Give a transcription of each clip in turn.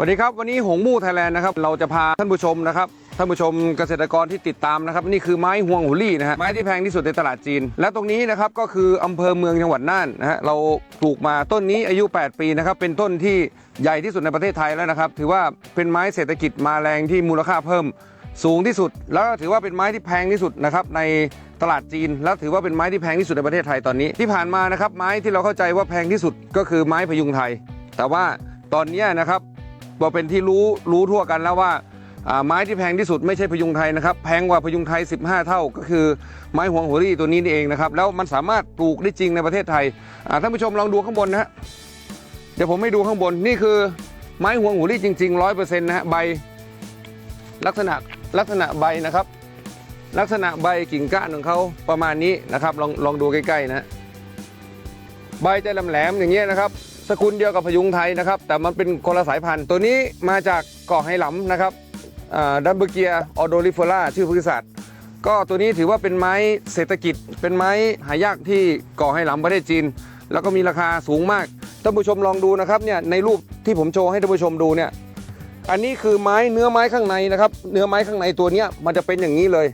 สวัสดีครับ วันนี้หงมู่ไทยแลนด์นะครับเราจะพาท่านผู้ชมนะครับท่านผู้ชมเกษตรกรที่ติดตามนะครับนี่คือไม้ฮวงหูลี่นะฮะไม้ที่แพงที่สุดในตลาดจีน และตรงนี้นะครับก็คืออำเภอเมืองจังหวัดน่านนะฮะเราปลูกมาต้นนี้อายุ 8 ปีนะครับเป็นต้นที่ใหญ่ที่สุดในประเทศไทยแล้วนะครับ ถือว่าเป็นไม้เศรษฐกิจมาแรงที่มูลค่าเพิ่มสูงที่สุด แล้วถือว่าเป็นไม้ที่แพงที่สุดนะครับในตลาดจีน แล้วถือว่าเป็นไม้ที่แพงที่สุดในประเทศไทยตอนนี้ ที่ผ่านมานะครับไม้ที่เราเข้าใจว่าแพงที่สุดก็คือไม้พยุงไทย แต่ว่าตอนนี้นะครับ เราเป็นที่รู้รู้ทั่วกันแล้วว่าไม้ที่แพงที่สุดไม่ใช่พยุงไทยนะครับ แพงกว่าพยุงไทย 15 เท่าก็คือไม้หวงหัวรี่ตัวนี้นี่เองนะครับ แล้วมันสามารถปลูกได้จริงในประเทศไทยท่านผู้ชมลองดูข้างบนนะฮะเดี๋ยวผมให้ดูข้างบนนี่คือไม้หวงหัวรี่จริงๆร้อยเปอร์เซ็นต์นะฮะใบลักษณะลักษณะใบนะครับ ลักษณะใบกิ่งก้านของเขาประมาณนี้นะครับ ลองลองดูใกล้ๆนะ ใบจะแหลมๆอย่างเงี้ยนะครับ สกุลเดียวกับพยุงไทยนะครับ แต่มันเป็นคนละสายพันธุ์ ตัวนี้มาจากเกาะไหหลำนะครับดัมเบเกียออโดลิเฟล่าชื่อพฤกษศาสตร์ก็ตัวนี้ถือว่าเป็นไม้เศรษฐกิจ เป็นไม้หายากที่เกาะไหหลำประเทศจีน แล้วก็มีราคาสูงมากท่านผู้ชมลองดูนะครับเนี่ยในรูปที่ผมโชว์ให้ท่านผู้ชมดูเนี่ยอันนี้คือไม้เนื้อไม้ข้างในนะครับ เนื้อไม้ข้างในตัวนี้มันจะเป็นอย่างนี้เลย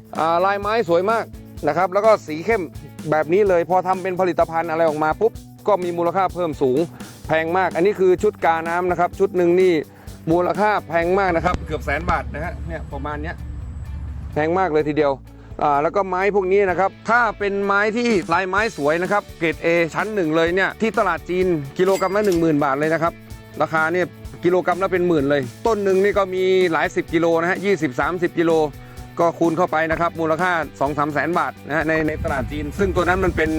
ลายไม้สวยมากนะครับ แล้วก็สีเข้มแบบนี้เลย พอทำเป็นผลิตภัณฑ์อะไรออกมาปุ๊บก็มีมูลค่าเพิ่มสูง แพงมาก อันนี้คือชุดกาน้ำนะครับ ชุดหนึ่งนี่มูลค่าแพงมากนะครับ เกือบแสนบาทนะฮะเนี่ยประมาณเนี้ยแพงมากเลยทีเดียวอ่าแล้วก็ไม้พวกนี้นะครับ ถ้าเป็นไม้ที่ลายไม้สวยนะครับ เกรด A ชั้นหนึ่งเลยเนี่ยที่ตลาดจีนกิโลกรัมละ10,000 บาทเลยนะครับ ราคาเนี่ยกิโลกรัมละเป็นหมื่นเลย ต้นหนึ่งนี่ก็มีหลายสิบกิโลนะฮะยี่สิบสามสิบกิโล ก็คูณเข้าไปนะครับมูลค่า2องสามแสนบาทนะฮะในในตลาดจีน ซึ่งตัวนั้นมันเป็น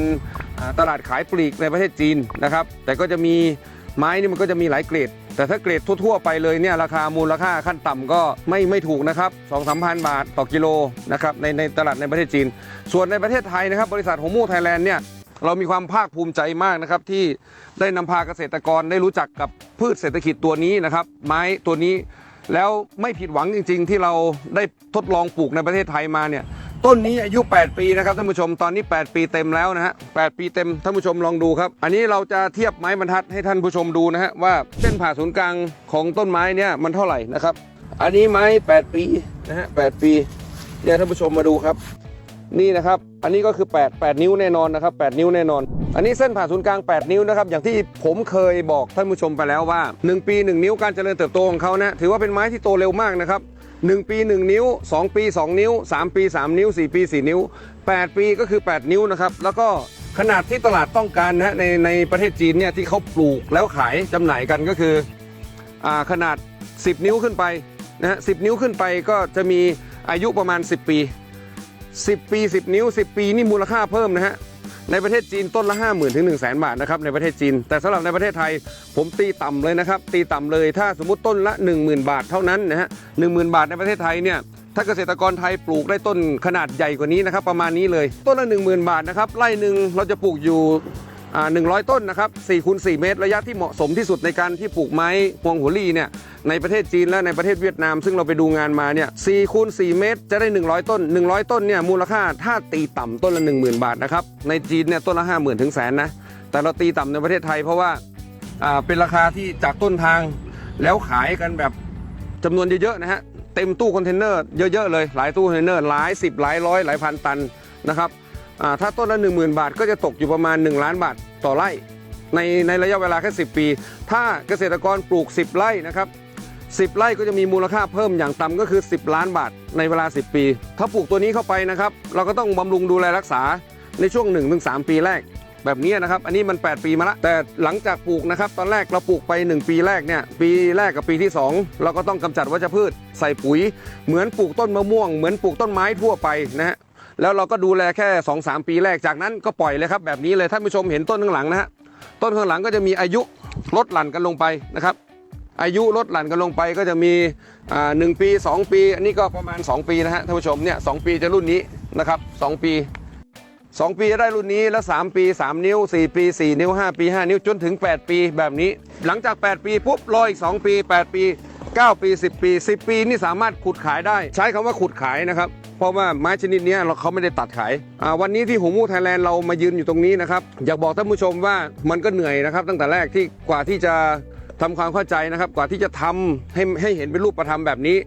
ตลาดขายปลีกในประเทศจีนนะครับแต่ก็จะมีไม้นี่มันก็จะมีหลายเกรด แต่ถ้าเกรดทั่ว ๆ ไปเลยเนี่ยราคามูลค่าขั้นต่ำก็ไม่ไม่ถูกนะครับสองสามพันบาทต่อกิโลนะครับในในตลาดในประเทศจีน ส่วนในประเทศไทยนะครับบริษัทหงมู่ไทยแลนด์เนี่ยเรามีความภาคภูมิใจมากนะครับที่ได้นำพาเกษตรกรได้รู้จักกับพืชเศรษฐกิจตัวนี้นะครับไม้ตัวนี้ แล้วไม่ผิดหวังจริง ๆ ที่เราได้ทดลองปลูกในประเทศไทยมาเนี่ยต้นนี้อายุ 8 ปีนะครับท่านผู้ชมตอนนี้ 8 ปีเต็มแล้วนะฮะ8ปีเต็มท่านผู้ชมลองดูครับ อันนี้เราจะเทียบไม้บรรทัดให้ท่านผู้ชมดูนะฮะว่าเส้นผ่าศูนย์กลางของต้นไม้เนี่ยมันเท่าไหร่นะครับ อันนี้ไม้ 8 ปีนะฮะ8ปีเนี่ยท่านผู้ชมมาดูครับ นี่นะครับ อันนี้ก็คือ 8 8 นิ้วแน่นอนนะครับ 8 นิ้วแน่นอน อันนี้เส้นผ่าศูนย์กลาง 8 นิ้วนะครับ อย่างที่ผมเคยบอกท่านผู้ชมไปแล้วว่า 1 ปี 1 นิ้วการเจริญเติบโตของเขานะถือว่าเป็นไม้ที่โตเร็วมากนะครับ1 ปี 1 นิ้ว 2 ปี 2 นิ้ว 3 ปี 3 นิ้ว 4 ปี 4 นิ้ว 8 ปีก็คือ 8 นิ้วนะครับ แล้วก็ขนาดที่ตลาดต้องการนะในในประเทศจีนเนี่ยที่เขาปลูกแล้วขายจำหน่ายกันก็คืออขนาด 10 นิ้วขึ้นไปนะฮะ10นิ้วขึ้นไปก็จะมีอายุประมาณ 10 ปี 10 ปี 10 นิ้ว 10 ปีนี่มูลค่าเพิ่มนะฮะในประเทศจีนต้นละ 5 0,000 ถึง 1 0 0 0 0แบาทนะครับในประเทศจีน แต่สำหรับในประเทศไทยผมตีต่ำเลยนะครับ ตีต่ำเลยถ้าสมมติต้นละ 10,000 บาทเท่านั้นนะฮะ10,000บาทในประเทศไทยเนี่ยถ้าเกษตรกรไทยปลูกได้ต้นขนาดใหญ่กว่านี้นะครับประมาณนี้เลย ต้นละ 10,000 บาทนะครับไร่หนึ่งเราจะปลูกอยู่ 100 ต้นนะครับ4คูณ4เมตร ระยะที่เหมาะสมที่สุดในการที่ปลูกไม้พวงหัวลี่เนี่ยในประเทศจีนและในประเทศเวียดนาม ซึ่งเราไปดูงานมาเนี่ย4คูณ4เมตร จะได้ 100 ต้น 100 ต้นเนี่ยมูลค่าถ้าตีต่ำต้นละ 10,000 บาทนะครับในจีนเนี่ยต้นละ 50,000ถึงแสนนะแต่เราตีต่ำในประเทศไทยเพราะว่าอ่าเป็นราคาที่จากต้นทางแล้วขายกันแบบจำนวนเยอะๆนะฮะเต็มตู้คอนเทนเนอร์เยอะๆเลยหลายตู้คอนเทนเนอร์หลายสิบหลายร้อยหลายพันตันนะครับ ถ้าต้นละ1 0,000 บาท ก็จะตกอยู่ประมาณ 1 ล้านบาทต่อไร่ ในในระยะเวลาแค่ 10 ปี ถ้าเกษตรกรปลูก 10 ไร่นะครับ10 ไร่ก็จะมีมูลค่าเพิ่มอย่างต่ำก็คือ 10 ล้านบาทในเวลา 10 ปี ถ้าปลูกตัวนี้เข้าไปนะครับ เราก็ต้องบำรุงดูแลรักษาในช่วง 1-3 ปีแรก แบบนี้นะครับ อันนี้มัน 8 ปีมาละแต่หลังจากปลูกนะครับ ตอนแรกเราปลูกไป 1 ปีแรกเนี่ย ปีแรกกับปีที่ 2 เราก็ต้องกำจัดวัชพืช ใส่ปุ๋ย เหมือนปลูกต้นมะม่วง เหมือนปลูกต้นไม้ทั่วไปนะฮะ แล้วเราก็ดูแลแค่2 3ปีแรกจากนั้นก็ปล่อยเลยครับแบบนี้เลยท่านผู้ชมเห็นต้นข้างหลังนะฮะต้นข้างหลังก็จะมีอายุลดหลั่นกันลงไปนะครับอายุลดหลั่นกันลงไปก็จะมีอ่าหนึ่งปี 2 ปี อันนี้ก็ประมาณ 2 ปีนะฮะท่านผู้ชมเนี่ยสปีจะรุ่นนี้นะครับ2ปี 2 ปีได้รุ่นนี้แล้ว 3 ปี 3 นิ้ว 4 ปี 4 นิ้ว 5 ปี 5 นิ้วจนถึง 8 ปีแบบนี้ หลังจาก 8 ปีปุ๊บรออีก 2 ปี 8 ปี 9 ปี 10 ปี 10 ปีนี่สามารถขุดขายได้ ใช้คำว่าขุดขายนะครับ เพราะว่าไม้ชนิดนี้เราเขาไม่ได้ตัดขายวันนี้ที่หงมูไทยแลนด์เรามายืนอยู่ตรงนี้นะครับ อยากบอกท่านผู้ชมว่ามันก็เหนื่อยนะครับ ตั้งแต่แรกที่กว่าที่จะทำความเข้าใจนะครับ กว่าที่จะทำให้ให้เห็นเป็นรูปธรรมแบบนี้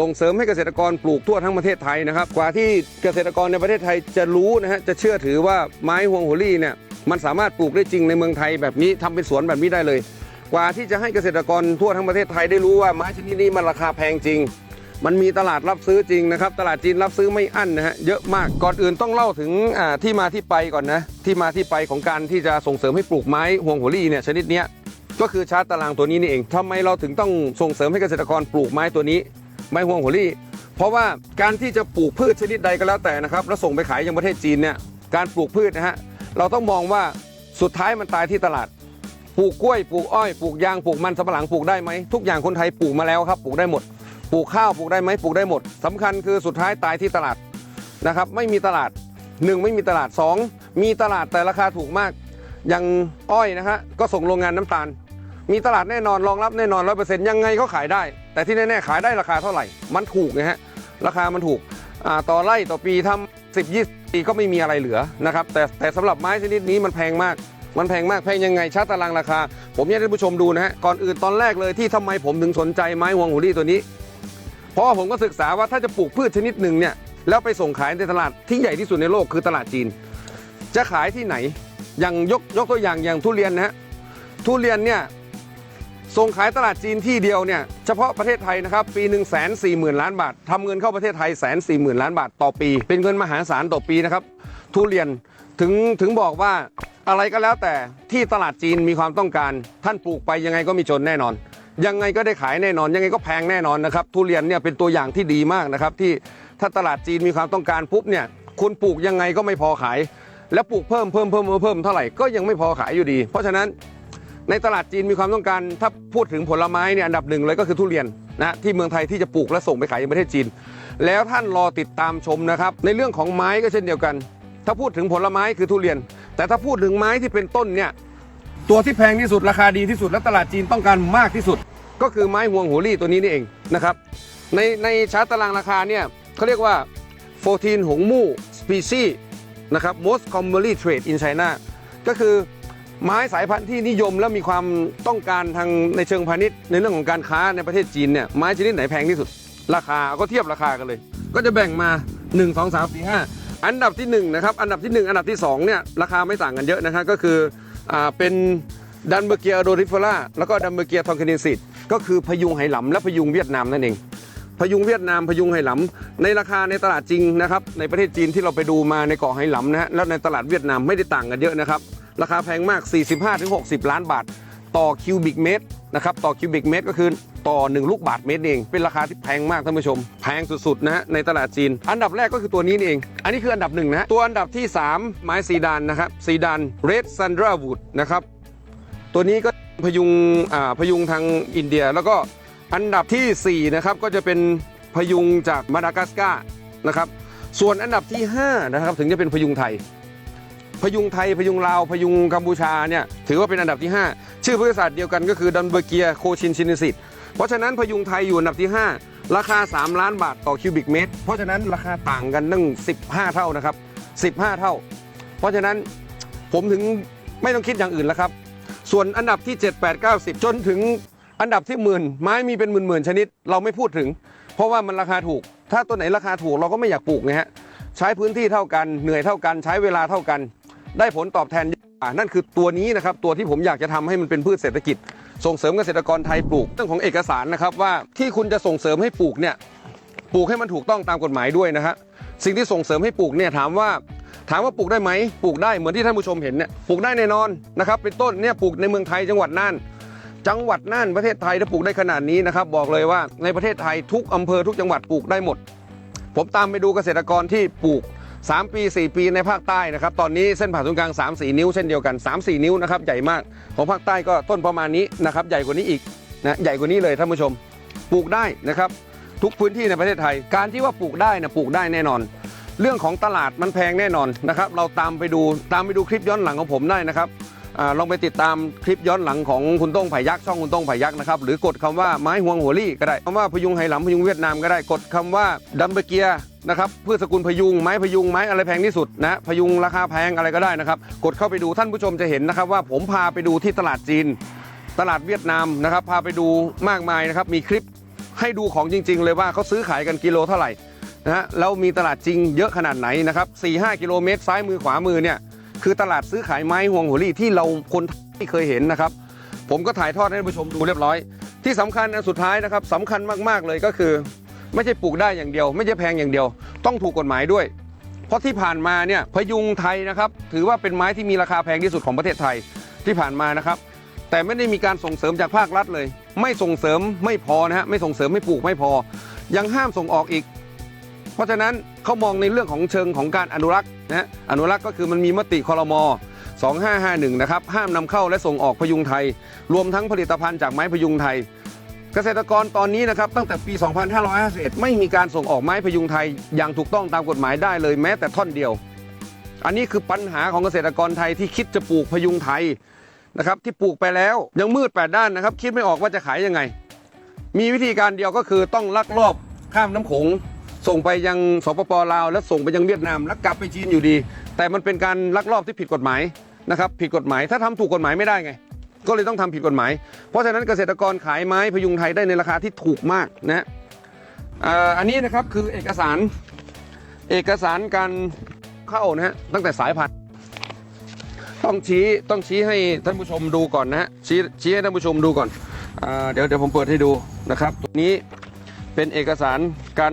ส่งเสริมให้เกษตรกรปลูกทั่วทั้งประเทศไทยนะครับ กว่าที่เกษตรกรในประเทศไทยจะรู้นะฮะจะเชื่อถือว่าไม้ฮวงโหรี่เนี่ยมันสามารถปลูกได้จริงในเมืองไทยแบบนี้ทำเป็นสวนแบบนี้ได้เลย กว่าที่จะให้เกษตรกรทั่วทั้งประเทศไทยได้รู้ว่าไม้ชนิดนี้มันราคาแพงจริง มันมีตลาดรับซื้อจริงนะครับ ตลาดจีนรับซื้อไม่อั้นนะฮะเยอะมากก่อนอื่นต้องเล่าถึงที่มาที่ไปก่อนนะที่มาที่ไปของการที่จะส่งเสริมให้ปลูกไม้ฮวงโหรี่เนี่ยชนิดนี้ก็คือชาร์ตตารางตัวนี้นี่เองทำไมเราถึงต้องส่งเสริมให้เกษตรกรปลูกไม้ตัวนี้ ไม้ฮวงโหรี่ เพราะว่าการที่จะปลูกพืชชนิดใดก็แล้วแต่นะครับแล้วส่งไปขายยังประเทศจีนเนี่ยการปลูกพืชนะฮะเราต้องมองว่าสุดท้ายมันตายที่ตลาด ปลูกกล้วยปลูกอ้อยปลูกยางปลูกมันสำปะหลังปลูกได้ไหมทุกอย่างคนไทยปลูกมาแล้วครับปลูกได้หมด ปลูกข้าวปลูกได้ไหมปลูกได้หมดสำคัญคือสุดท้ายตายที่ตลาดนะครับ ไม่มีตลาดหนึ่งไม่มีตลาดสองมีตลาดแต่ราคาถูกมากอย่างอ้อยนะฮะก็ส่งโรงงานน้ำตาล มีตลาดแน่นอนรองรับแน่นอนร้อยเปอร์เซ็นต์ยังไงเขาขายได้ แต่ที่แน่ๆขายได้ราคาเท่าไหร่ มันถูกนะฮะราคามันถูกอ่าต่อไร่ต่อปีทำสิบยี่ปีก็ไม่มีอะไรเหลือนะครับแต่แต่สำหรับไม้ชนิดนี้มันแพงมาก มันแพงมากแพงยังไงชาร์ตารางราคา ผมอยากให้ท่านผู้ชมดูนะฮะก่อนอื่นตอนแรกเลยที่ทำไมผมถึงสนใจไม้ฮวงหูรี่ตัวนี้ เพราะผมก็ศึกษาว่าถ้าจะปลูกพืชชนิดหนึ่งเนี่ยแล้วไปส่งขายในตลาดที่ใหญ่ที่สุดในโลกคือตลาดจีน จะขายที่ไหนอย่างยกยกตัวอย่างอย่างทุเรียนนะฮะทุเรียนเนี่ยส่งขายตลาดจีนที่เดียวเนี่ยเฉพาะประเทศไทยนะครับปีหนึ่งแสนสี่หมื่นล้านบาททำเงินเข้าประเทศไทยแสนสี่หมื่นล้านบาทต่อปี เป็นเงินมหาศาลต่อปีนะครับทุเรียนถึงถึงบอกว่า อะไรก็แล้วแต่ที่ตลาดจีนมีความต้องการ ท่านปลูกไปยังไงก็มีจนแน่นอน ยังไงก็ได้ขายแน่นอน ยังไงก็แพงแน่นอนนะครับทุเรียนเนี่ยเป็นตัวอย่างที่ดีมากนะครับที่ถ้าตลาดจีนมีความต้องการปุ๊บเนี่ยคุณปลูกยังไงก็ไม่พอขาย แล้วปลูกเพิ่มเพิ่มเพิ่มเพิ่มเพิ่มเท่าไหร่ก็ยังไม่พอขายอยู่ดี เพราะฉะนั้นในตลาดจีนมีความต้องการถ้าพูดถึงผลไม้เนี่ยอันดับหนึ่งเลยก็คือทุเรียนนะที่เมืองไทยที่จะปลูกและส่งไปขายยังประเทศจีน แล้วท่านรอติดตามชมนะครับในเรื่องของไม้ก็เช่นเดียวกัน ถ้าพูดถึงผลไม้คือทุเรียน แต่ถ้าพูดถึงไม้ที่เป็นต้นเนี่ยตัวที่แพงที่สุดราคาดีที่สุดและตลาดจีนต้องการมากที่สุด ก็คือไม้ฮวงหัวรี่ตัวนี้นี่เองนะครับในในชาร์ตตารางราคาเนี่ยเขาเรียกว่า 14 หงมู่ species นะครับ most commonly trade in China ก็คือไม้สายพันธุ์ที่นิยมและมีความต้องการทางในเชิงพาณิชย์ ในเรื่องของการค้าในประเทศจีนเนี่ยไม้ชนิดไหนแพงที่สุด ราคาก็เทียบราคากันเลย ก็จะแบ่งมา 1 2 3 4 5 อันดับที่1นะครับอันดับที่ 1 อันดับที่ 2 เนี่ยราคาไม่ต่างกันเยอะนะครับก็คืออ่าเป็นดันเบอร์เกียโดริฟล่าแล้วก็ดันเบอร์เกียทองคานิสิตก็คือพยุงไหหลำและพยุงเวียดนามนั่นเอง พยุงเวียดนามพยุงไหหลำในราคาในตลาดจริงนะครับในประเทศจีนที่เราไปดูมาในเกาะไหหลำนะฮะแล้วในตลาดเวียดนามไม่ได้ต่างกันเยอะนะครับราคาแพงมาก 45-60 ล้านบาท ต่อคิวบิกเมตรนะครับต่อคิวบิกเมตรก็คือ ต่อ 1 ลูกบาทเมตรเอง เป็นราคาที่แพงมากท่านผู้ชม แพงสุดๆนะฮะในตลาดจีน อันดับแรกก็คือตัวนี้นี่เอง อันนี้คืออันดับหนึ่งนะตัวอันดับที่ 3 ไม้ซีดานนะครับซีดานเรดซันดราวูดนะครับตัวนี้ก็พยุงอ่าพยุงทางอินเดีย แล้วก็อันดับทีสี่4นะครับก็จะเป็นพยุงจากมาดากัสการ์นะครับส่วนอันดับที่5นะครับถึงจะเป็นพยุงไทย พยุงไทยพยุงลาวพยุงกัมพูชาเนี่ยถือว่าเป็นอันดับที่ 5 ชื่อบริษัทเดียวกันก็คือดันเบอร์เกียโคชินชินิสิต เพราะฉะนั้นพยุงไทยอยู่อันดับที่ 5 ราคา 3 ล้านบาทต่อคิวบิกเมตร เพราะฉะนั้นราคาต่างกันตั้ง 15 เท่านะครับ 15 เท่า เพราะฉะนั้นผมถึงไม่ต้องคิดอย่างอื่นแล้วครับ ส่วนอันดับที่ 7 8 9 10 จนถึงอันดับที่หมื่นไม้มีเป็นหมื่นๆชนิดเราไม่พูดถึง เพราะว่ามันราคาถูก ถ้าตัวไหนราคาถูกเราก็ไม่อยากปลูกไงฮะใช้พื้นที่เท่ากันเหนื่อยเท่ากัน ใช้เวลาเท่ากัน ได้ผลตอบแทนเยอะกว่านั่นคือตัวนี้นะครับ ตัวที่ผมอยากจะทำให้มันเป็นพืชเศรษฐกิจ ส่งเสริมเกษตรกรไทยปลูกเรื่องของเอกสารนะครับว่าที่คุณจะส่งเสริมให้ปลูกเนี่ยปลูกให้มันถูกต้องตามกฎหมายด้วยนะฮะสิ่งที่ส่งเสริมให้ปลูกเนี่ยถามว่า ถามว่าปลูกได้ไหมปลูกได้เหมือนที่ท่านผู้ชมเห็นเนี่ยปลูกได้แน่นอนนะครับเป็นต้นเนี่ยปลูกในเมืองไทยจังหวัดน่านจังหวัดน่านประเทศไทยถ้าปลูกได้ขนาดนี้นะครับบอกเลยว่าในประเทศไทยทุกอำเภอทุกจังหวัดปลูกได้หมด ผมตามไปดูเกษตรกรที่ปลูก 3 ปี 4 ปีในภาคใต้นะครับ ตอนนี้เส้นผ่าศูนย์กลาง 3 4 นิ้วเช่นเดียวกัน 3 4 นิ้วนะครับใหญ่มากของภาคใต้ก็ต้นประมาณนี้นะครับใหญ่กว่านี้อีกนะใหญ่กว่านี้เลยท่านผู้ชม ปลูกได้นะครับทุกพื้นที่ในประเทศไทย การที่ว่าปลูกได้นะปลูกได้แน่นอน เรื่องของตลาดมันแพงแน่นอนนะครับเราตามไปดูตามไปดูคลิปย้อนหลังของผมได้นะครับอลองไปติดตามคลิปย้อนหลังของคุณต้งไผ่ยักษ์ช่องคุณต้งไผ่ยักษ์นะครับหรือกดคำว่าไม้ห่วงหัวลี่ก็ได้คำว่าพยุงไหหลำพยุงเวียดนามก็ได้กดคำว่าดัมเบเกีย นะครับพืชสกุลพยุงไม้พยุงไม้อะไรแพงที่สุดนะพยุงราคาแพงอะไรก็ได้นะครับ กดเข้าไปดูท่านผู้ชมจะเห็นนะครับ ว่าผมพาไปดูที่ตลาดจีน ตลาดเวียดนามนะครับ พาไปดูมากมายนะครับ มีคลิปให้ดูของจริง ๆ เลยว่าเขาซื้อขายกันกิโลเท่าไหร่นะฮะแล้วมีตลาดจริงเยอะขนาดไหนนะครับ4 5กิโลเมตรซ้ายมือขวามือเนี่ยคือตลาดซื้อขายไม้ห่วงหัวลี่ที่เราคนที่เคยเห็นนะครับ ผมก็ถ่ายทอดให้ท่านผู้ชมดูเรียบร้อย ที่สำคัญอันสุดท้ายนะครับสำคัญมากๆเลยก็คือ ไม่ใช่ปลูกได้อย่างเดียว ไม่ใช่แพงอย่างเดียว ต้องถูกกฎหมายด้วย เพราะที่ผ่านมาเนี่ยพยุงไทยนะครับถือว่าเป็นไม้ที่มีราคาแพงที่สุดของประเทศไทยที่ผ่านมานะครับ แต่ไม่ได้มีการส่งเสริมจากภาครัฐเลย ไม่ส่งเสริมไม่พอนะฮะไม่ส่งเสริมไม่ปลูกไม่พอ ยังห้ามส่งออกอีก เพราะฉะนั้นเขามองในเรื่องของเชิงของการอนุรักษ์นะอนุรักษ์ก็คือมันมีมติคอรมอ2551 นะครับ ห้ามนำเข้าและส่งออกพยุงไทย รวมทั้งผลิตภัณฑ์จากไม้พยุงไทย เกษตรกรตอนนี้นะครับตั้งแต่ปี 2551 ไม่มีการส่งออกไม้พยุงไทยอย่างถูกต้องตามกฎหมายได้เลยแม้แต่ท่อนเดียว อันนี้คือปัญหาของเกษตรกรไทยที่คิดจะปลูกพยุงไทยนะครับที่ปลูกไปแล้วยังมืดแปดด้านนะครับ คิดไม่ออกว่าจะขายยังไง มีวิธีการเดียวก็คือต้องลักลอบข้ามน้ำโขงส่งไปยังสปปลาว แล้วส่งไปยังเวียดนาม แล้วกลับไปจีนอยู่ดี แต่มันเป็นการลักลอบที่ผิดกฎหมายนะครับผิดกฎหมายถ้าทำถูกกฎหมายไม่ได้ไง ก็เลยต้องทำผิดกฎหมาย เพราะฉะนั้นเกษตรกรขายไม้พยุงไทยได้ในราคาที่ถูกมากนะอันนี้นะครับคือเอกสารเอกสารการเข้านะฮะตั้งแต่สายพันธุ์ต้องชี้ต้องชี้ให้ท่านผู้ชมดูก่อนนะฮะชี้ชี้ให้ท่านผู้ชมดูก่อนอาเดี๋ยวเดี๋ยวผมเปิดให้ดูนะครับตัวนี้เป็นเอกสารการ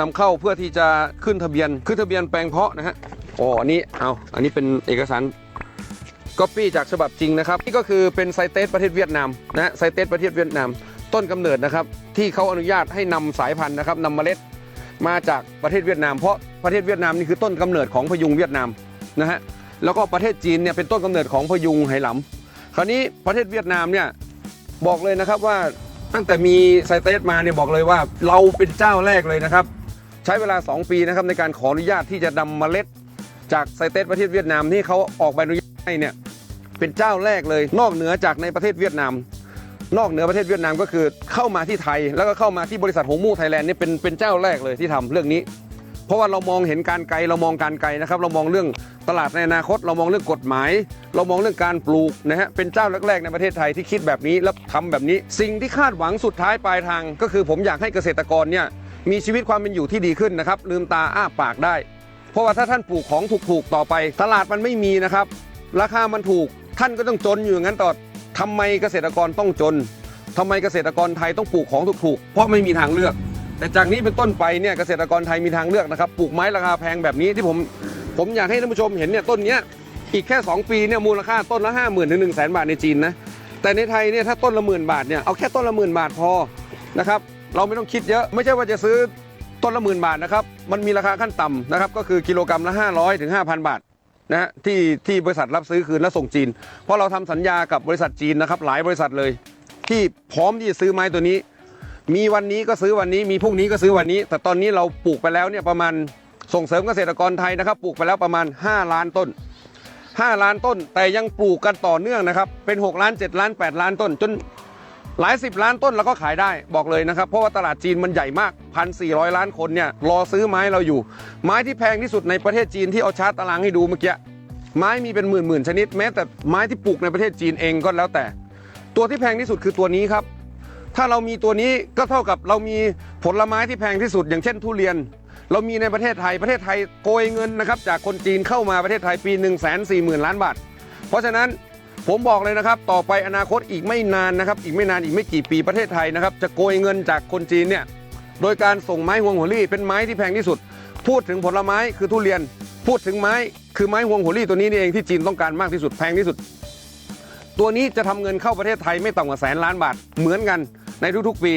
นำเข้าเพื่อที่จะขึ้นทะเบียนขึ้นทะเบียนแปลงเพาะนะฮะอ๋ออันนี้เอาอันนี้เป็นเอกสาร ก๊อปปี้จากฉบับจริงนะครับนี่ก็คือเป็นไซเตสประเทศเวียดนามนะไซเตสประเทศเวียดนาม ต้นกำเนิดนะครับที่เขาอนุญาตให้นำสายพันธุ์นะครับนำเมล็ดมาจากประเทศเวียดนาม เพราะประเทศเวียดนามนี่คือต้นกำเนิดของพยุงเวียดนามนะฮะแล้วก็ประเทศจีนเนี่ยเป็นต้นกำเนิดของพยุงไหหลำคราวนี้ประเทศเวียดนามเนี่ยบอกเลยนะครับว่าตั้งแต่มีไซเตสมาเนี่ยบอกเลยว่าเราเป็นเจ้าแรกเลยนะครับ ใช้เวลา 2 ปีนะครับในการขออนุญาตที่จะนำเมล็ด จากไซเตสประเทศเวียดนามที่เขาออกใบอนุญาตให้เนี่ย เป็นเจ้าแรกเลย นอกเหนือจากในประเทศเวียดนาม นอกเหนือประเทศเวียดนามก็คือเข้ามาที่ไทย แล้วก็เข้ามาที่บริษัทหงมูไทยแลนด์นี่เป็นเป็นเจ้าแรกเลยที่ทำเรื่องนี้ เพราะว่าเรามองเห็นการไกลเรามองการไกลนะครับเรามองเรื่องตลาดในอนาคต เรามองเรื่องกฎหมาย เรามองเรื่องการปลูกนะฮะเป็นเจ้าแรกๆในประเทศไทยที่คิดแบบนี้แล้วทำแบบนี้ สิ่งที่คาดหวังสุดท้ายปลายทาง ก็คือผมอยากให้เกษตรกรเนี่ยมีชีวิตความเป็นอยู่ที่ดีขึ้นนะครับลืมตาอ้าปากได้ เพราะว่าถ้าท่านปลูกของถูกๆต่อไป ตลาดมันไม่มีนะครับ ราคามันถูก ท่านก็ต้องจนอยู่อย่างนั้นต่อทำไมเกษตรกรต้องจนทำไมเกษตรกรไทยต้องปลูกของถูกๆ เพราะไม่มีทางเลือก แต่จากนี้เป็นต้นไปเนี่ยเกษตรกรไทยมีทางเลือกนะครับ ปลูกไม้ราคาแพงแบบนี้ที่ผมผมอยากให้ท่านผู้ชมเห็นเนี่ยต้นเนี้ยอีกแค่ 2 ปีเนี่ยมูลค่าต้นละ 5 0,000ื่นถึงหนึ่งแสนบาทในจีนนะแต่ในไทยเนี่ยถ้าต้นละหมื่นบาทเนี่ยเอาแค่ต้นละหมื่นบาทพอนะครับเราไม่ต้องคิดเยอะไม่ใช่ว่าจะซื้อต้นละหมื่นบาทนะครับมันมีราคาขั้นต่ำนะครับก็คือกิโลกรัมละ 500ถึง5,000 บาท นะที่ที่บริษัทรับซื้อคืนและส่งจีน เพราะเราทำสัญญากับบริษัทจีนนะครับ หลายบริษัทเลย ที่พร้อมที่จะซื้อไม้ตัวนี้ มีวันนี้ก็ซื้อวันนี้ มีพรุ่งนี้ก็ซื้อวันนี้ แต่ตอนนี้เราปลูกไปแล้วเนี่ยประมาณส่งเสริมเกษตรกรไทยนะครับ ปลูกไปแล้วประมาณ 5 ล้านต้น 5 ล้านต้น แต่ยังปลูกกันต่อเนื่องนะครับ เป็น 6 ล้าน 7 ล้าน 8 ล้านต้น จน หลายสิบล้านต้นเราก็ขายได้บอกเลยนะครับ เพราะว่าตลาดจีนมันใหญ่มาก 1,400 ล้านคนเนี่ยรอซื้อไม้เราอยู่ ไม้ที่แพงที่สุดในประเทศจีนที่เอาชาร์ตตารางให้ดูเมื่อกี้ไม้มีเป็นหมื่นหมื่นชนิดแม้แต่ไม้ที่ปลูกในประเทศจีนเองก็แล้วแต่ ตัวที่แพงที่สุดคือตัวนี้ครับ ถ้าเรามีตัวนี้ก็เท่ากับเรามีผลไม้ที่แพงที่สุด อย่างเช่นทุเรียน เรามีในประเทศไทยประเทศไทยโกยเงินนะครับจากคนจีนเข้ามาประเทศไทยปี1นึ่งแสนสี่หมื่นล้านบาทเพราะฉะนั้น ผมบอกเลยนะครับ ต่อไปอนาคตอีกไม่นานนะครับ อีกไม่นานอีกไม่กี่ปีประเทศไทยนะครับ จะโกยเงินจากคนจีนเนี่ยโดยการส่งไม้ฮวงหัวลี่เป็นไม้ที่แพงที่สุด พูดถึงผลไม้คือทุเรียน พูดถึงไม้คือไม้ฮวงหัวลี่ตัวนี้นี่เองที่จีนต้องการมากที่สุดแพงที่สุด ตัวนี้จะทำเงินเข้าประเทศไทยไม่ต่ำกว่าแสนล้านบาทเหมือนกันในทุกๆปี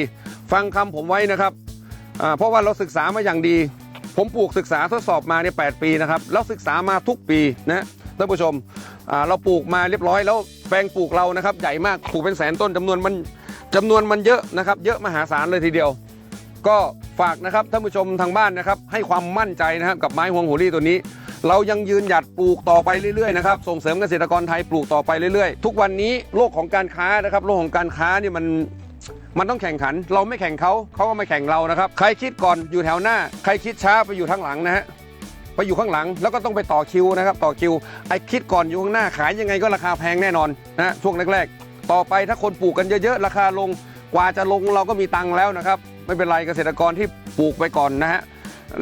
ฟังคำผมไว้นะครับเพราะว่าเราศึกษามาอย่างดี ผมปลูกศึกษาทดสอบมาเนี่ยแปีนะครับแล้วศึกษามาทุกปีนะท่านผู้ชม เราปลูกมาเรียบร้อยแล้วแปลงปลูกเรานะครับใหญ่มากปลูกเป็นแสนต้นจำนวนมันจำนวนมันเยอะนะครับ เยอะมหาศาลเลยทีเดียว ก็ฝากนะครับท่านผู้ชมทางบ้านนะครับ ให้ความมั่นใจนะครับกับไม้ฮวงหัวรี่ตัวนี้ เรายังยืนหยัดปลูกต่อไปเรื่อยๆนะครับส่งเสริมเกษตรกรไทยปลูกต่อไปเรื่อยๆ ทุกวันนี้โลกของการค้านะครับโลกของการค้านี่มันมันต้องแข่งขัน เราไม่แข่งเขาเขาก็ไม่แข่งเรานะครับ ใครคิดก่อนอยู่แถวหน้า ใครคิดช้าไปอยู่ทางหลังนะฮะ ไปอยู่ข้างหลังแล้วก็ต้องไปต่อคิวนะครับต่อคิวไอคิดก่อนอยู่ข้างหน้าขายยังไงก็ราคาแพงแน่นอนนะฮะช่วงแรกๆ ต่อไปถ้าคนปลูกกันเยอะๆ ราคาลงกว่าจะลงเราก็มีตังค์แล้วนะครับ ไม่เป็นไรเกษตรกรที่ปลูกไปก่อนนะฮะ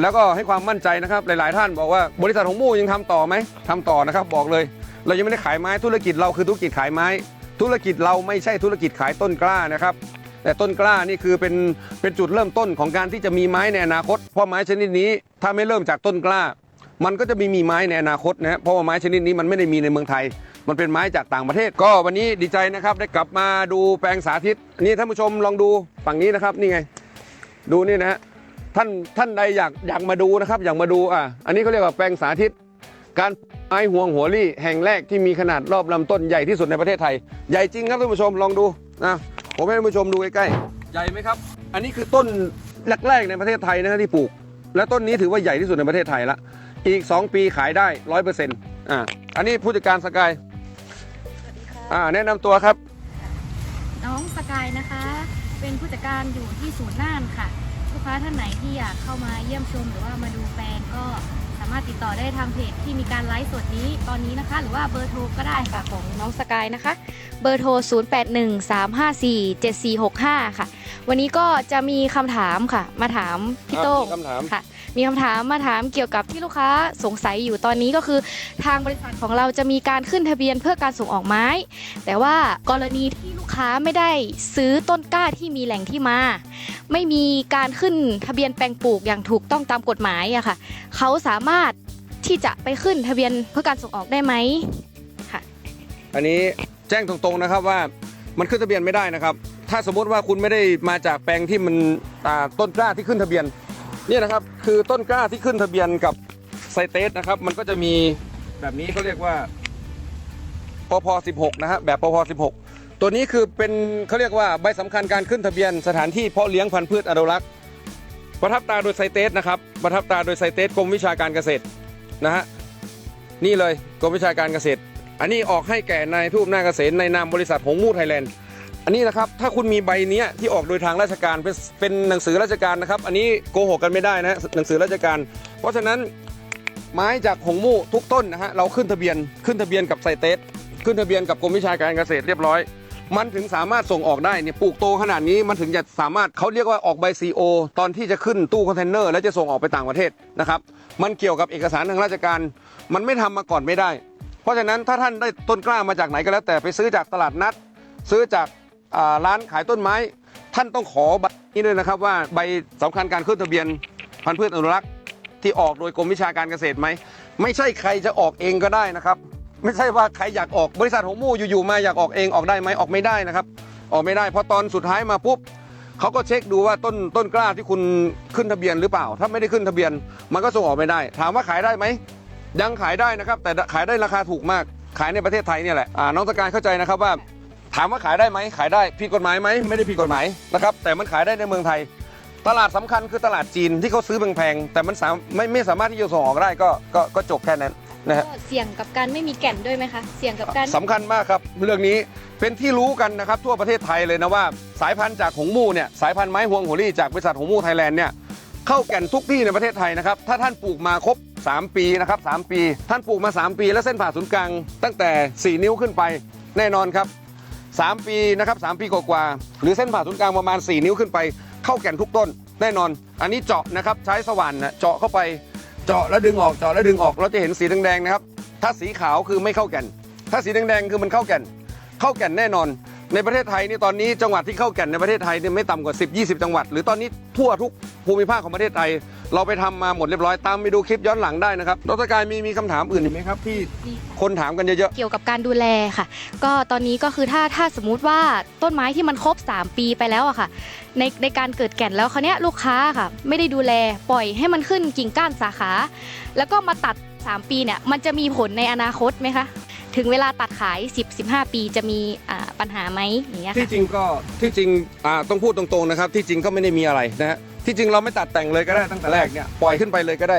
แล้วก็ให้ความมั่นใจนะครับหลายๆ ท่านบอกว่าบริษัทของมู่ยังทำต่อไหมทำต่อนะครับบอกเลย เรายังไม่ได้ขายไม้ธุรกิจเราคือธุรกิจขายไม้ ธุรกิจเราไม่ใช่ธุรกิจขายต้นกล้านะครับแต่ต้นกล้านี่คือเป็นเป็นจุดเริ่มต้นของการที่จะมีไม้ในอนาคตเพราะไม้ชนิดนี้ถ้าไม่เริ่มจากต้นกล้า มันก็จะมีมีไม้ในอนาคตนะเพราะว่าไม้ชนิดนี้มันไม่ได้มีในเมืองไทย มันเป็นไม้จากต่างประเทศ ก็วันนี้ดีใจนะครับได้กลับมาดูแปลงสาธิตนี่ท่านผู้ชมลองดูฝั่งนี้นะครับนี่ไง ดูนี่นะฮะท่านท่านใดอยากอยากมาดูนะครับอยากมาดูอะอันนี้เขาเรียกว่าแปลงสาธิต การไม้ห่วงหัวลี่แห่งแรกที่มีขนาดรอบลำต้นใหญ่ที่สุดในประเทศไทย ใหญ่จริงครับท่านผู้ชมลองดูนะผมให้ท่านผู้ชมดูใกล้ๆใหญ่ไหมครับ อันนี้คือต้นแรกๆในประเทศไทยนะที่ปลูก และต้นนี้ถือว่าใหญ่ที่สุดในประเทศไทยละ อีก 2 ปีขายได้ร้อยเปอร์เซ็นต์อ่าอันนี้ผู้จัดการสกายสวัสดีค่ะอ่าแนะนำตัวครับ น้องสกายนะคะ เป็นผู้จัดการอยู่ที่ศูนย์น่านค่ะ ลูกค้าท่านไหนที่อยากเข้ามาเยี่ยมชมหรือว่ามาดูแปลงก็สามารถติดต่อได้ทางเพจที่มีการไลฟ์สดนี้ตอนนี้นะคะ หรือว่าเบอร์โทรก็ได้ค่ะของน้องสกายนะคะ เบอร์โทร 0813547465 ค่ะ วันนี้ก็จะมีคำถามค่ะ มาถามพี่โต้งมีคำถาม ค่ะ มีคำถามมาถามเกี่ยวกับที่ลูกค้าสงสัยอยู่ตอนนี้ก็คือ ทางบริษัทของเราจะมีการขึ้นทะเบียนเพื่อการส่งออกไม้ แต่ว่ากรณีที่ลูกค้าไม่ได้ซื้อต้นกล้าที่มีแหล่งที่มา ไม่มีการขึ้นทะเบียนแปลงปลูกอย่างถูกต้องตามกฎหมายอะค่ะ เขาสามารถที่จะไปขึ้นทะเบียนเพื่อการส่งออกได้ไหมค่ะอันนี้แจ้งตรงๆนะครับว่ามันขึ้นทะเบียนไม่ได้นะครับ ถ้าสมมติว่าคุณไม่ได้มาจากแปลงที่มันต้นกล้าที่ขึ้นทะเบียน เนี่ยนะครับคือต้นกล้าที่ขึ้นทะเบียนกับไซเตสนะครับ มันก็จะมีแบบนี้เขาเรียกว่าปพ16นะฮะแบบปพ16 ตัวนี้คือเป็นเขาเรียกว่าใบสำคัญการขึ้นทะเบียนสถานที่เพาะเลี้ยงพันธุ์พืชอนุรักษ์ประทับตราโดยไซเตสนะครับประทับตราโดยไซเตสกรมวิชาการเกษตรนะฮะนี่เลยกรมวิชาการเกษตร อันนี้ออกให้แก่นายทูตหน้าเกษตรในนามบริษัทหงมูไทยแลนด์ อันนี้นะครับถ้าคุณมีใบนี้ที่ออกโดยทางราชการเป็นเป็นหนังสือราชการนะครับ อันนี้โกหกกันไม่ได้นะหนังสือราชการ เพราะฉะนั้นไม้จากหงมู่ทุกต้นนะฮะเราขึ้นทะเบียนขึ้นทะเบียนกับไซเตสขึ้นทะเบียนกับกรมวิชาการเกษตรเรียบร้อย มันถึงสามารถส่งออกได้เนี่ยปลูกโตขนาดนี้มันถึงจะสามารถเขาเรียกว่าออกใบซีโอตอนที่จะขึ้นตู้คอนเทนเนอร์แล้วจะส่งออกไปต่างประเทศนะครับมันเกี่ยวกับเอกสารทางราชการ มันไม่ทำมาก่อนไม่ได้ เพราะฉะนั้นถ้าท่านได้ต้นกล้ามาจากไหนก็แล้วแต่ไปซื้อจากตลาดนัด ซื้อจาก ร้านขายต้นไม้ ท่านต้องขอใบนี้ด้วยนะครับ ว่าใบสำคัญการขึ้นทะเบียนพันธุ์พืชอนุรักษ์ที่ออกโดยกรมวิชาการเกษตรไหมไม่ใช่ใครจะออกเองก็ได้นะครับ ไม่ใช่ว่าใครอยากออกบริษัทของมู่อยู่ๆมาอยากออกเองออกได้ไหมออกไม่ได้นะครับ ออกไม่ได้เพราะตอนสุดท้ายมาปุ๊บเขาก็เช็คดูว่าต้นต้นกล้าที่คุณขึ้นทะเบียนหรือเปล่า ถ้าไม่ได้ขึ้นทะเบียน มันก็ส่งออกไม่ได้ ถามว่าขายได้ไหมยังขายได้นะครับ แต่ขายได้ราคาถูกมากขายในประเทศไทยเนี่ยแหละน้องสกายเข้าใจนะครับว่า ถามว่าขายได้ไหมขายได้ผิดกฎหมายไหมไม่ได้ผิดกฎหมายนะครับแต่มันขายได้ในเมืองไทย ตลาดสำคัญคือตลาดจีนที่เขาซื้อแพงๆแต่มันสามไม่ไม่สามารถที่จะส่งออกได้ก็ก็ก็จบแค่นั้นนะฮะก็เสี่ยงกับการไม่มีแก่นด้วยไหมคะเสี่ยงกับการสำคัญมากครับเรื่องนี้เป็นที่รู้กันนะครับทั่วประเทศไทยเลยนะว่า สายพันธุ์จากหงมู่เนี่ยสายพันธุ์ไม้ฮวงหัวลี่จากบริษัทหงมู่ไทยแลนด์เนี่ยเข้าแก่นทุกที่ในประเทศไทยนะครับถ้าท่านปลูกมาครบ 3 ปีนะครับ3ปี ท่านปลูกมา 3 ปี แล้วเส้นผ่าศูนย์กลางตั้งแต่ 4 นิ้วขึ้นไปแน่นอนครับ 3 ปีนะครับ3ปีกว่าๆหรือเส้นผ่าศูนย์กลางประมาณ 4 นิ้วขึ้นไป เข้าแก่นทุกต้น แน่นอน อันนี้เจาะนะครับใช้สว่านนะเจาะเข้าไปเจาะแล้วดึงออกเจาะแล้วดึงออกเราจะเห็นสีแดงๆนะครับถ้าสีขาวคือไม่เข้าแก่น ถ้าสีแดงๆคือมันเข้าแก่น เข้าแก่นแน่นอน ในประเทศไทยนี่ตอนนี้จังหวัดที่เข้าแก่นในประเทศไทยเนี่ยไม่ต่ำกว่า 10 20 จังหวัด หรือตอนนี้ทั่วทุกภูมิภาคของประเทศไทย เราไปทำมาหมดเรียบร้อยตามไปดูคลิปย้อนหลังได้นะครับดรกายมีมีคำถามอื่นอีกไหมครับที่คนถามกันเยอะเกี่ยวกับการดูแลค่ะ ก็ตอนนี้ก็คือถ้าถ้าสมมุติว่าต้นไม้ที่มันครบ 3 ปีไปแล้วอะค่ะ ในในการเกิดแก่นแล้วคราเนี้ยลูกค้าค่ะ ไม่ได้ดูแลปล่อยให้มันขึ้นกิ่งก้านสาขา แล้วก็มาตัด 3 ปีเนี่ยมันจะมีผลในอนาคตไหมคะ ถึงเวลาตัดขาย 10-15 ปีจะมีปัญหาไหมอย่างเงี้ยๆที่จริงก็ที่จริงอ่าต้องพูดตรงๆนะครับ ที่จริงก็ไม่ได้มีอะไรนะฮะที่จริงเราไม่ตัดแต่งเลยก็ได้ตั้งแต่แรกเนี่ยปล่อยขึ้นไปเลยก็ได้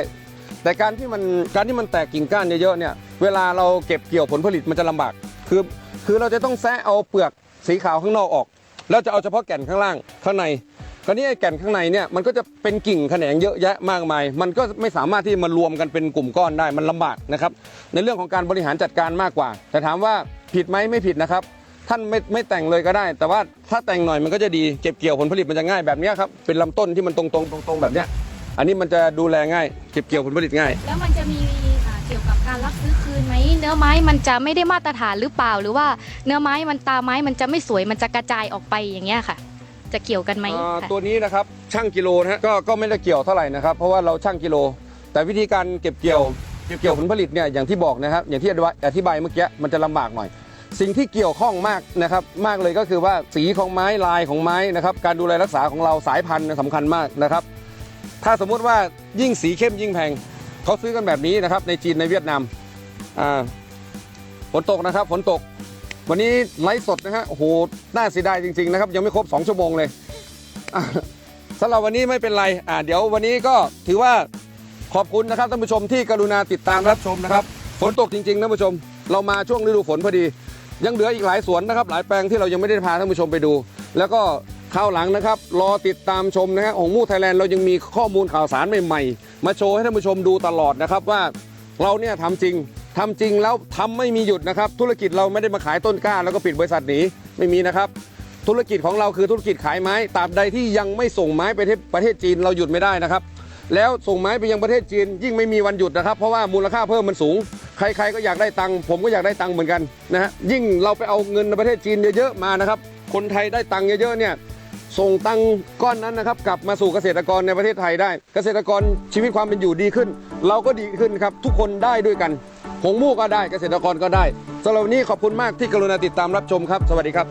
แต่การที่มันการที่มันแตกกิ่งก้านเยอะๆเนี่ยเวลาเราเก็บเกี่ยวผลผลิตมันจะลำบากคือคือเราจะต้องแซะเอาเปลือกสีขาวข้างนอกออก แล้วจะเอาเฉพาะแก่นข้างล่างข้างใน คราวนี้ไอ้แก่นข้างในเนี่ยมันก็จะเป็นกิ่งแขนงเยอะแยะมากมาย มันก็ไม่สามารถที่มารวมกันเป็นกลุ่มก้อนได้มันลำบากนะครับในเรื่องของการบริหารจัดการมากกว่า แต่ถามว่าผิดไหมไม่ผิดนะครับ ท่านไม่ไม่แต่งเลยก็ได้ แต่ว่าถ้าแต่งหน่อยมันก็จะดีเก็บเกี่ยวผลผลิตมันจะง่ายแบบเนี้ยครับเป็นลำต้นที่มันตรงๆตรงๆแบบเนี้ยอันนี้มันจะดูแลง่ายเก็บเกี่ยวผลผลิตง่าย แล้วมันจะมีอ่าเกี่ยวกับการรับซื้อคืนไหมเนื้อไม้มันจะไม่ได้มาตรฐานหรือเปล่า หรือว่าเนื้อไม้มันตาไม้มันจะไม่สวยมันจะกระจายออกไปอย่างเงี้ยค่ะ จะเกี่ยวกันไหมอ่าค่ะ ตัวนี้นะครับช่างกิโลนะฮะก็ก็ไม่ได้เกี่ยวเท่าไหร่นะครับ เพราะว่าเราช่างกิโล แต่วิธีการเก็บเกี่ยวเก็บเกี่ยวผลผลิตเนี่ยอย่างที่บอกนะครับ อย่างที่อธิบายอธิบายเมื่อกี้มันจะลำบากหน่อย สิ่งที่เกี่ยวข้องมากนะครับมากเลยก็คือว่าสีของไม้ลายของไม้นะครับการดูแลรักษาของเราสายพันธุ์เนี่ยสำคัญมากนะครับ ถ้าสมมุติว่ายิ่งสีเข้มยิ่งแพงเขาซื้อกันแบบนี้นะครับในจีนในเวียดนามอ่าฝนตกนะครับฝนตก วันนี้ไลฟ์สดนะฮะโอ้โหน่าเสียดายจริงๆนะครับ ยังไม่ครบ 2 ชั่วโมงเลยสำหรับวันนี้ไม่เป็นไรอ่าเดี๋ยววันนี้ก็ถือว่าขอบคุณนะครับท่านผู้ชมที่กรุณาติดตามรับชมนะครับฝนตกจริงๆท่านผู้ชม เรามาช่วงฤดูฝนพอดี ยังเหลืออีกหลายสวนนะครับ หลายแปลงที่เรายังไม่ได้พาท่านผู้ชมไปดู แล้วก็คราวหลังนะครับ รอติดตามชมนะฮะของมู่ไทยแลนด์เรายังมีข้อมูลข่าวสารใหม่ๆ มาโชว์ให้ท่านผู้ชมดูตลอดนะครับว่าเราเนี่ยทำจริง ทำจริงแล้วทำไม่มีหยุดนะครับ ธุรกิจเราไม่ได้มาขายต้นกล้า แล้วก็ปิดบริษัทหนีไม่มีนะครับ ธุรกิจของเราคือธุรกิจขายไม้ตราบใดที่ยังไม่ส่งไม้ไปที่ประเทศจีนเราหยุดไม่ได้นะครับ แล้วส่งไม้ไปยังประเทศจีน ยิ่งไม่มีวันหยุดนะครับ เพราะว่ามูลค่าเพิ่มมันสูง ใครๆก็อยากได้ตังค์ผมก็อยากได้ตังค์เหมือนกันนะฮะยิ่งเราไปเอาเงินในประเทศจีนเยอะๆมานะครับ คนไทยได้ตังค์เยอะๆเนี่ยส่งตังค์ก้อนนั้นนะครับกลับมาสู่เกษตรกรในประเทศไทยได้ เกษตรกรชีวิตความเป็นอยู่ดีขึ้น เราก็ดีขึ้นครับทุกคนได้ด้วยกัน หงมู่ก็ได้เกษตรกรก็ได้สำหรับวันนี้ขอบคุณมากที่กรุณาติดตามรับชมครับ สวัสดีครับ